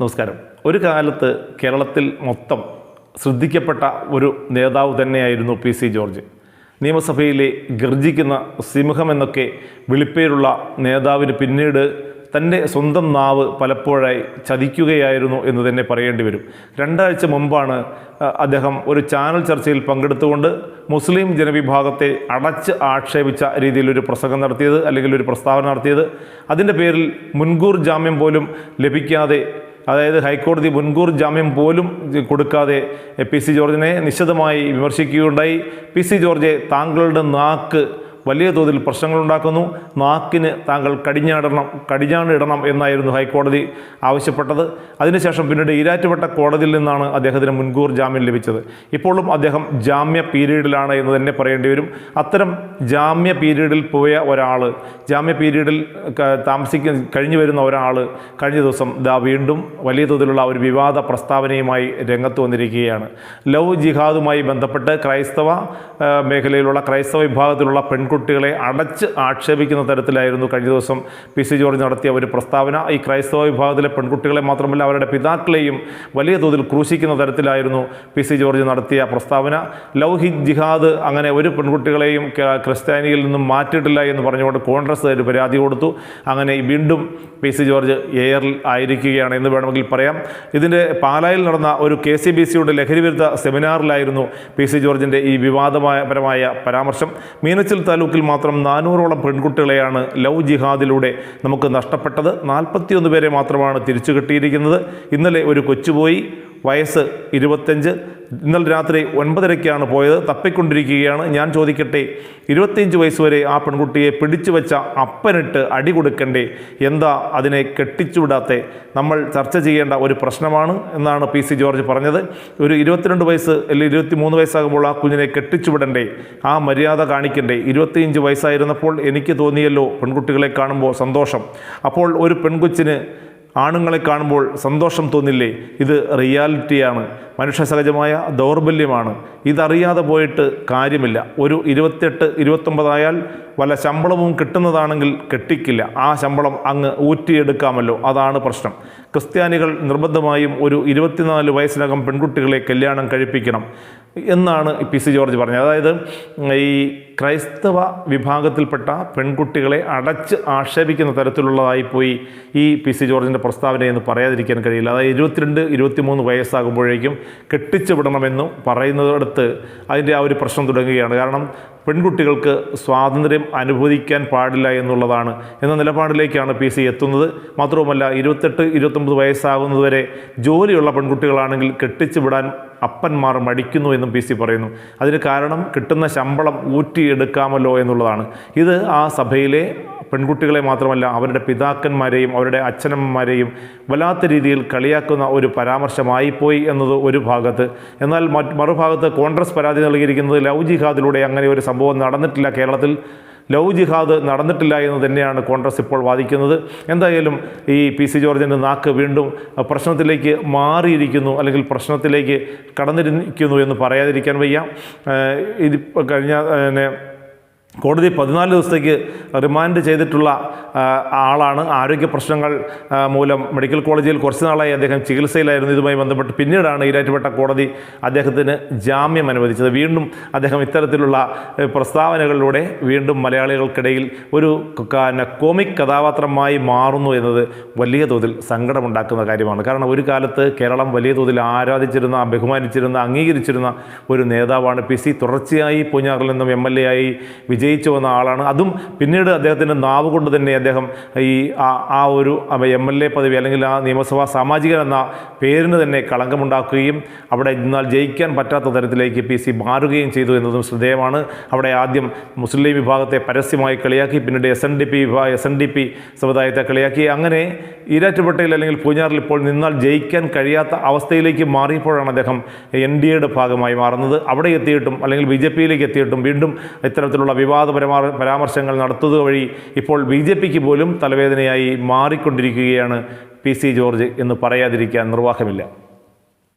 നമസ്കാരം. ഒരു കാലത്ത് കേരളത്തിൽ മൊത്തം ശ്രദ്ധിക്കപ്പെട്ട ഒരു നേതാവ് തന്നെയായിരുന്നു പി സി ജോർജ്. നിയമസഭയിലെ ഗർജിക്കുന്ന സിംഹം എന്നൊക്കെ വിളിപ്പേരുള്ള നേതാവിന് പിന്നീട് തന്റെ സ്വന്തം നാവ് പലപ്പോഴായി ചതിക്കുകയായിരുന്നു എന്ന് തന്നെ പറയേണ്ടി വരും. രണ്ടാഴ്ച മുമ്പാണ് അദ്ദേഹം ഒരു ചാനൽ ചർച്ചയിൽ പങ്കെടുത്തുകൊണ്ട് മുസ്ലിം ജനവിഭാഗത്തെ അടച്ച് ആക്ഷേപിച്ച രീതിയിലൊരു പ്രസംഗം നടത്തിയത് അല്ലെങ്കിൽ ഒരു പ്രസ്താവന നടത്തിയത്. അതിന്റെ പേരിൽ മുൻകൂർ ജാമ്യം പോലും ലഭിക്കാതെ അതായത് ഹൈക്കോടതി മുൻകൂർ ജാമ്യം പോലും കൊടുക്കാതെ പി സി ജോർജിനെ നിശിതമായി വിമർശിക്കുകയുണ്ടായി. പി സി ജോർജെ താങ്കളുടെ നാക്ക് വലിയ തോതിൽ പ്രശ്നങ്ങളുണ്ടാക്കുന്നു. നാക്കിന് താങ്കൾ കടിഞ്ഞാടണം കടിഞ്ഞാണിടണം എന്നായിരുന്നു ഹൈക്കോടതി ആവശ്യപ്പെട്ടത്. അതിനുശേഷം പിന്നീട് ഈരാറ്റുപെട്ട കോടതിയിൽ നിന്നാണ് അദ്ദേഹത്തിന് മുൻകൂർ ജാമ്യം ലഭിച്ചത്. ഇപ്പോഴും അദ്ദേഹം ജാമ്യ പീരീഡിലാണ് എന്ന് തന്നെ പറയേണ്ടി വരും. അത്തരം ജാമ്യ പീരീഡിൽ പോയ ഒരാൾ ജാമ്യ പീരീഡിൽ താമസിക്ക കഴിഞ്ഞു വരുന്ന ഒരാൾ കഴിഞ്ഞ ദിവസം ദാ വീണ്ടും വലിയ തോതിലുള്ള ഒരു വിവാദ പ്രസ്താവനയുമായി രംഗത്ത് വന്നിരിക്കുകയാണ്. ലവ് ജിഹാദുമായി ബന്ധപ്പെട്ട് ക്രൈസ്തവ മേഖലയിലുള്ള ക്രൈസ്തവ വിഭാഗത്തിലുള്ള പെൺകുട്ടികളെ അടച്ച് ആക്ഷേപിക്കുന്ന തരത്തിലായിരുന്നു കഴിഞ്ഞ ദിവസം പി സി ജോർജ് നടത്തിയ ഒരു പ്രസ്താവന. ഈ ക്രൈസ്തവ വിഭാഗത്തിലെ പെൺകുട്ടികളെ മാത്രമല്ല അവരുടെ പിതാക്കളെയും വലിയ തോതിൽ ക്രൂശിക്കുന്ന തരത്തിലായിരുന്നു പി സി ജോർജ് നടത്തിയ പ്രസ്താവന. ലൗഹി ജിഹാദ് അങ്ങനെ ഒരു പെൺകുട്ടികളെയും ക്രിസ്ത്യാനിയിൽ നിന്നും മാറ്റിയിട്ടില്ല എന്ന് പറഞ്ഞുകൊണ്ട് കോൺഗ്രസ് ഒരു പരാതി കൊടുത്തു. അങ്ങനെ വീണ്ടും പി സി ജോർജ് എയറിൽ ആയിരിക്കുകയാണ് എന്ന് വേണമെങ്കിൽ പറയാം. ഇതിന്റെ പാലായിൽ നടന്ന ഒരു കെ സി ബി സിയുടെ ലഹരിവിരുദ്ധ സെമിനാറിലായിരുന്നു പി സി ജോർജിന്റെ ഈ വിവാദമായ പരമായ പരാമർശം. മീനച്ചിൽ താലൂക്കിൽ മാത്രം നാനൂറോളം പെൺകുട്ടികളെയാണ് ലവ് ജിഹാദിലൂടെ നമുക്ക് നഷ്ടപ്പെട്ടത്. നാൽപ്പത്തിയൊന്ന് പേരെ മാത്രമാണ് തിരിച്ചു കിട്ടിയിരിക്കുന്നത് ഇന്നലെ ഒരു കൊച്ചുപോയി. വയസ്സ് ഇരുപത്തഞ്ച് ഇന്നലെ രാത്രി ഒൻപതരയ്ക്കാണ് പോയത്. തപ്പിക്കൊണ്ടിരിക്കുകയാണ്. ഞാൻ ചോദിക്കട്ടെ ഇരുപത്തിയഞ്ച് വയസ്സ് വരെ ആ പെൺകുട്ടിയെ പിടിച്ചു വെച്ച അപ്പനിട്ട് അടി കൊടുക്കണ്ടേ? എന്താ അതിനെ കെട്ടിച്ചുവിടാത്തെ? നമ്മൾ ചർച്ച ചെയ്യേണ്ട ഒരു പ്രശ്നമാണ് എന്നാണ് പി സി ജോർജ് പറഞ്ഞത്. ഒരു ഇരുപത്തിരണ്ട് വയസ്സ് അല്ലെങ്കിൽ ഇരുപത്തി മൂന്ന് വയസ്സാകുമ്പോൾ ആ കുഞ്ഞിനെ കെട്ടിച്ചുവിടണ്ടേ? ആ മര്യാദ കാണിക്കണ്ടേ? ഇരുപത്തിയഞ്ച് വയസ്സായിരുന്നപ്പോൾ എനിക്ക് തോന്നിയല്ലോ പെൺകുട്ടികളെ കാണുമ്പോൾ സന്തോഷം. അപ്പോൾ ഒരു പെൺകൊച്ചിന് ആണുങ്ങളെ കാണുമ്പോൾ സന്തോഷം തോന്നില്ലേ? ഇത് റിയാലിറ്റിയാണ്. മനുഷ്യ സഹജമായ ദൗർബല്യമാണ്. ഇതറിയാതെ പോയിട്ട് കാര്യമില്ല. ഒരു ഇരുപത്തെട്ട് ഇരുപത്തൊമ്പതായാൽ വല്ല ശമ്പളവും കിട്ടുന്നതാണെങ്കിൽ കെട്ടിക്കില്ല. ആ ശമ്പളം അങ്ങ് ഊറ്റിയെടുക്കാമല്ലോ. അതാണ് പ്രശ്നം. ക്രിസ്ത്യാനികൾ നിർബന്ധമായും ഒരു ഇരുപത്തിനാല് വയസ്സിനകം പെൺകുട്ടികളെ കല്യാണം കഴിപ്പിക്കണം. എന്നാണ് പി സി ജോർജ് പറഞ്ഞത്. അതായത് ഈ ക്രൈസ്തവ വിഭാഗത്തിൽപ്പെട്ട പെൺകുട്ടികളെ അടച്ച് ആക്ഷേപിക്കുന്ന തരത്തിലുള്ളതായിപ്പോയി ഈ പി സി ജോർജിന്റെ പ്രസ്താവന എന്ന് പറയാതിരിക്കാൻ കഴിയില്ല. അതായത് ഇരുപത്തിരണ്ട് ഇരുപത്തിമൂന്ന് വയസ്സാകുമ്പോഴേക്കും കെട്ടിച്ചു വിടണമെന്നും പറയുന്നിടത്ത് അതിന്റെ ആ ഒരു പ്രശ്നം തുടങ്ങുകയാണ്. കാരണം പെൺകുട്ടികൾക്ക് സ്വാതന്ത്ര്യം അനുഭവിക്കാൻ പാടില്ല എന്നുള്ളതാണ്. എന്ന നിലപാടിലേക്കാണ് പി സി എത്തുന്നത്. മാത്രവുമല്ല ഇരുപത്തെട്ട് ഇരുപത്തൊമ്പത് വയസ്സാകുന്നതുവരെ ജോലിയുള്ള പെൺകുട്ടികളാണെങ്കിൽ കെട്ടിച്ചു വിടാൻ അപ്പന്മാർ മടിക്കുന്നു എന്നും പി സി പറയുന്നു. അതിന് കാരണം കിട്ടുന്ന ശമ്പളം ഊറ്റിയെടുക്കാമല്ലോ എന്നുള്ളതാണ്. ഇത് ആ സഭയിലെ പെൺകുട്ടികളെ മാത്രമല്ല അവരുടെ പിതാക്കന്മാരെയും അവരുടെ അച്ഛനമ്മമാരെയും വല്ലാത്ത രീതിയിൽ കളിയാക്കുന്ന ഒരു പരാമർശമായിപ്പോയി എന്നത് ഒരു ഭാഗത്ത്. എന്നാൽ മറുഭാഗത്ത് കോൺഗ്രസ് പരാതി നൽകിയിരിക്കുന്നത് ലവ് ജിഹാദിലൂടെ അങ്ങനെ ഒരു സംഭവം നടന്നിട്ടില്ല കേരളത്തിൽ. ലവ് ജിഹാദ് നടന്നിട്ടില്ല എന്ന് തന്നെയാണ് കോൺഗ്രസ് ഇപ്പോൾ വാദിക്കുന്നത്. എന്തായാലും ഈ പി സി ജോർജിന്റെ നാക്ക് വീണ്ടും പ്രശ്നത്തിലേക്ക് മാറിയിരിക്കുന്നു അല്ലെങ്കിൽ പ്രശ്നത്തിലേക്ക് കടന്നിരിക്കുന്നു എന്ന് പറയാതിരിക്കാൻ വയ്യ. ഇത് കഴിഞ്ഞ കോടതി പതിനാല് ദിവസത്തേക്ക് റിമാൻഡ് ചെയ്തിട്ടുള്ള ആളാണ്. ആരോഗ്യ പ്രശ്നങ്ങൾ മൂലം മെഡിക്കൽ കോളേജിൽ കുറച്ച് നാളായി അദ്ദേഹം ചികിത്സയിലായിരുന്നു. ഇതുമായി ബന്ധപ്പെട്ട് പിന്നീടാണ് ഈരാറ്റുപേട്ട കോടതി അദ്ദേഹത്തിന് ജാമ്യം അനുവദിച്ചത്. വീണ്ടും അദ്ദേഹം ഇത്തരത്തിലുള്ള പ്രസ്താവനകളിലൂടെ വീണ്ടും മലയാളികൾക്കിടയിൽ ഒരു കോമിക് കഥാപാത്രമായി മാറുന്നു എന്നത് വലിയ തോതിൽ സങ്കടമുണ്ടാക്കുന്ന കാര്യമാണ്. കാരണം ഒരു കാലത്ത് കേരളം വലിയ തോതിൽ ആരാധിച്ചിരുന്ന ബഹുമാനിച്ചിരുന്ന അംഗീകരിച്ചിരുന്ന ഒരു നേതാവാണ് പി സി തുടർച്ചയായി പൂഞ്ഞാറിൽ നിന്നും എം എൽ എ ആയി വിജയിച്ചു വന്ന ആളാണ്. അതും പിന്നീട് അദ്ദേഹത്തിന്റെ നാവ് കൊണ്ട് തന്നെ അദ്ദേഹം ഈ ആ- ഒരു എം എൽ എ പദവി അല്ലെങ്കിൽ ആ നിയമസഭാ സാമാജികൻ എന്ന പേരിന് തന്നെ കളങ്കമുണ്ടാക്കുകയും അവിടെ എന്നാൽ ജയിക്കാൻ പറ്റാത്ത തരത്തിലേക്ക് പി സി മാറുകയും ചെയ്തു എന്നതും ശ്രദ്ധേയമാണ്. അവിടെ ആദ്യം മുസ്ലിം വിഭാഗത്തെ പരസ്യമായി കളിയാക്കി പിന്നീട് എസ് എൻ ഡി പി വിഭാഗം എസ് എൻ ഡി പി സമുദായത്തെ കളിയാക്കി. അങ്ങനെ ഈരാറ്റുപേട്ടയിൽ അല്ലെങ്കിൽ പൂഞ്ഞാറിൽ ഇപ്പോൾ നിന്നാൽ ജയിക്കാൻ കഴിയാത്ത അവസ്ഥയിലേക്ക് മാറിയപ്പോഴാണ് അദ്ദേഹം എൻ ഡി എയുടെ ഭാഗമായി മാറുന്നത്. അവിടെ എത്തിയിട്ടും അല്ലെങ്കിൽ ബി ജെ പിയിലേക്ക് എത്തിയിട്ടും വീണ്ടും ഇത്തരത്തിലുള്ള വിവാദപരമാ പരാമർശങ്ങൾ നടത്തുക വഴി ഇപ്പോൾ ബി ജെ പിക്ക് പോലും തലവേദനയായി മാറിക്കൊണ്ടിരിക്കുകയാണ് പി സി ജോർജ് എന്ന് പറയാതിരിക്കാൻ നിർവാഹമില്ല.